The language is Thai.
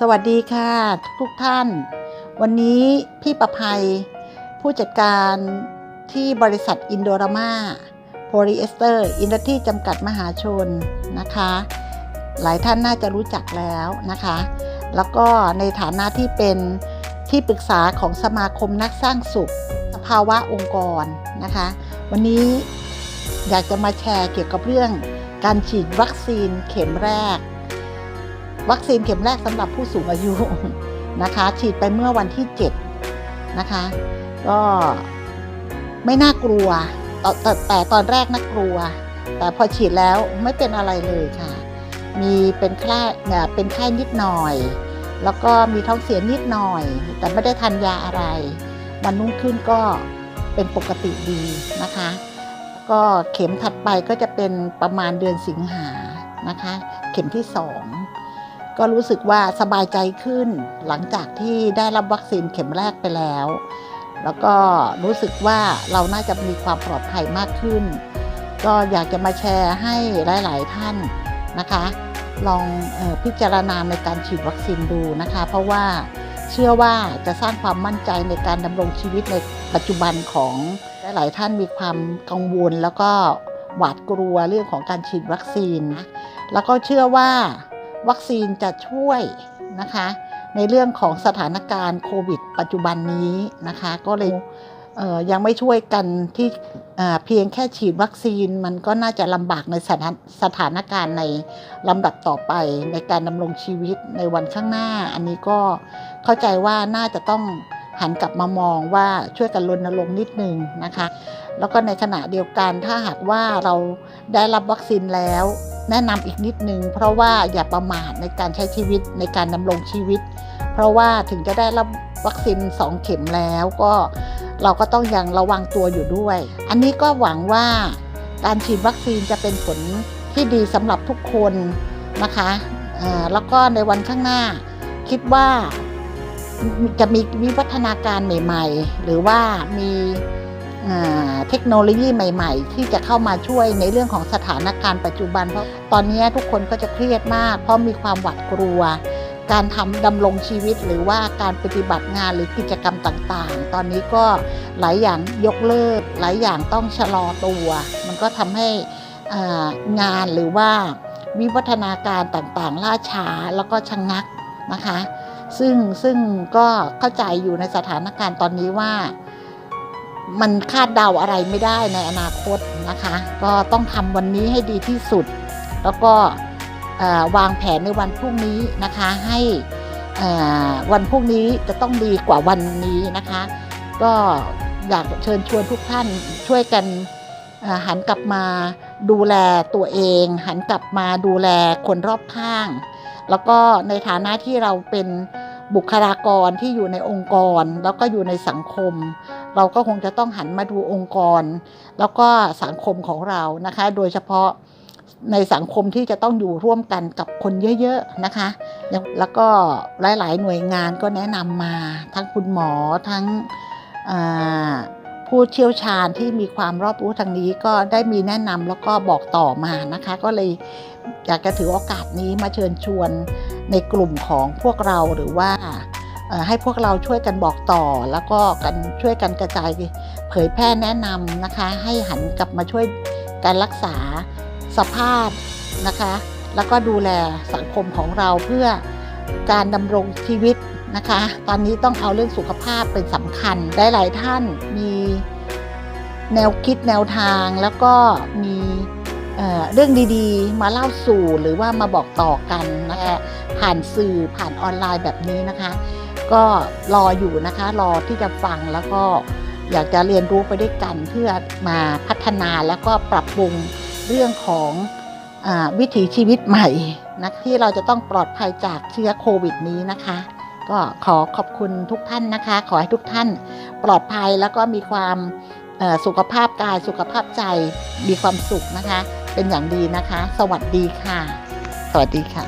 สวัสดีค่ะทุกท่าน วันนี้พี่ประภัย ผู้จัดการที่บริษัทอินโดรามาโพลีเอสเตอร์อินดัสทรีจำกัดมหาชนนะคะ หลายท่านน่าจะรู้จักแล้วนะคะ แล้วก็ในฐานะที่เป็นที่ปรึกษาของสมาคมนักสร้างสุข สภาวะองค์กรนะคะ วันนี้อยากจะมาแชร์เกี่ยวกับเรื่องการฉีดวัคซีนเข็มแรก วัคซีนเข็มแรกสำหรับผู้สูงอายุนะคะ ฉีดไปเมื่อวันที่7นะคะ ก็ไม่น่ากลัวแต่แต่ตอนแรกน่ากลัว แต่พอฉีดแล้วไม่เป็นอะไรเลยค่ะ มีเป็นไข้เนี่ยเป็นไข้นิดหน่อย แล้วก็มีท้องเสียนิดหน่อย แต่ไม่ได้ทานยาอะไรวันนุ่งขึ้นก็เป็นปกติดีนะคะ ก็เข็มถัดไปก็จะเป็นประมาณเดือนสิงหานะคะ เข็มที่สอง ก็รู้สึกว่าสบายใจขึ้น หลังจากที่ได้รับวัคซีนเข็มแรกไปแล้ว แล้วก็รู้สึกว่าเราน่าจะมีความปลอดภัยมากขึ้น ก็อยากจะมาแชร์ให้หลาย ๆ ท่านนะคะ ลองออพิจารณาในการฉีดวัคซีนดูนะคะ เพราะว่าเชื่อว่าจะสร้างความมั่นใจในการดำรงชีวิตในปัจจุบันของหลาย ๆ ท่านมีความกังวลแล้วก็หวาดกลัวเรื่องของการฉีดวัคซีนนะแล้วก็เชื่อว่า วัคซีนจะช่วยนะคะ ในเรื่องของสถานการณ์โควิด ปัจจุบันนี้นะคะ ก็เลยเยังไม่ช่วยกันที่เอ่อเพียงแค่ฉีดวัคซีนมันก็น่าจะลำบากในสถานสถานการณ์ในลำดับต่อไปในการดำรงชีวิตในวันข้างหน้า อันนี้ก็เข้าใจว่าน่าจะต้องหันกลับมามองว่าช่วยกันรณรงค์นิดนึงนะคะ แล้วก็ในขณะเดียวกันถ้าหากว่าเราได้รับวัคซีนแล้ว แนะนำอีกนิดนึง เพราะว่าอย่าประมาทในการใช้ชีวิตในการดำรงชีวิต เพราะว่าถึงจะได้รับวัคซีน2เข็มแล้วก็เราก็ต้องยังระวังตัวอยู่ด้วย อันนี้ก็หวังว่าการฉีดวัคซีนจะเป็นผลที่ดีสำหรับทุกคนนะคะแล้วก็ในวันข้างหน้า คิดว่าจะมีวิวัฒนาการใหม่ ๆ หรือว่ามี เทคโนโลยีใหม่ ๆ ที่จะเข้ามาช่วยในเรื่องของสถานการณ์ปัจจุบัน เพราะตอนนี้ทุกคนก็จะเครียดมาก เพราะมีความหวาดกลัว การทำดำรงชีวิตหรือว่าการปฏิบัติงานหรือกิจกรรมต่างๆ ตอนนี้ก็หลายอย่างยกเลิก หลายอย่างต้องชะลอตัว มันก็ทำให้งานหรือว่าวิวัฒนาการต่างๆ ล่าช้าแล้วก็ชะงงักนะคะ ซึ่งซึ่งก็เข้าใจอยู่ในสถานการณ์ตอนนี้ว่า มันคาดเดาอะไรไม่ได้ในอนาคตนะคะ ก็ต้องทำวันนี้ให้ดีที่สุด แล้วก็วางแผนในวันพรุ่งนี้นะคะให้วันพรุ่งนี้จะต้องดีกว่าวันนี้นะคะ ก็อยากเชิญชวนทุกท่านช่วยกันหันกลับมาดูแลตัวเอง หันกลับมาดูแลคนรอบข้าง แล้วก็ในฐานะที่เราเป็น บุคลากรที่อยู่ในองค์กร แล้วก็อยู่ในสังคม เราก็คงจะต้องหันมาดูองค์กร แล้วก็สังคมของเรานะคะ โดยเฉพาะในสังคมที่จะต้องอยู่ร่วมกันกับคนเยอะๆนะคะ แล้วก็หลายๆหน่วยงานก็แนะนำมาทั้งคุณหมอทั้งผู้เชี่ยวชาญที่มีความรอบรู้ทางนี้ก็ได้มีแนะนำแล้วก็บอกต่อมานะคะ ก็เลยอยากจะถือโอกาสนี้มาเชิญชวน ในกลุ่มของพวกเราหรือว่าให้พวกเราช่วยกันบอกต่อ แล้วก็กันช่วยกันกระจายเผยแพร่แนะนำนะคะ ให้หันกลับมาช่วยการรักษาสภาพนะคะ แล้วก็ดูแลสังคมของเราเพื่อการดำรงชีวิตนะคะ ตอนนี้ต้องเอาเรื่องสุขภาพเป็นสำคัญได้หลายท่านมีแนวคิดแนวทางแล้วก็มี เเรื่องดีๆ มาเล่าสู่หรือว่ามาบอกต่อกันนะคะผ่านสื่อผ่านออนไลน์แบบนี้นะคะ ก็รออยู่นะคะรอที่จะฟังแล้วก็อยากจะเรียนรู้ไปด้วยกันเพื่อมาพัฒนาแล้วก็ปรับปรุงเรื่องของอวิถีชีวิตใหม่นะที่เราจะต้องปลอดภัยจากเชื้อโควิดนี้นะคะ ก็ขอขอบคุณทุกท่านนะคะ ขอให้ทุกท่านปลอดภัยแล้วก็มีความสุขภาพกายสุขภาพใจมีความสุขนะคะ เป็นอย่างดีนะคะ สวัสดีค่ะ สวัสดีค่ะ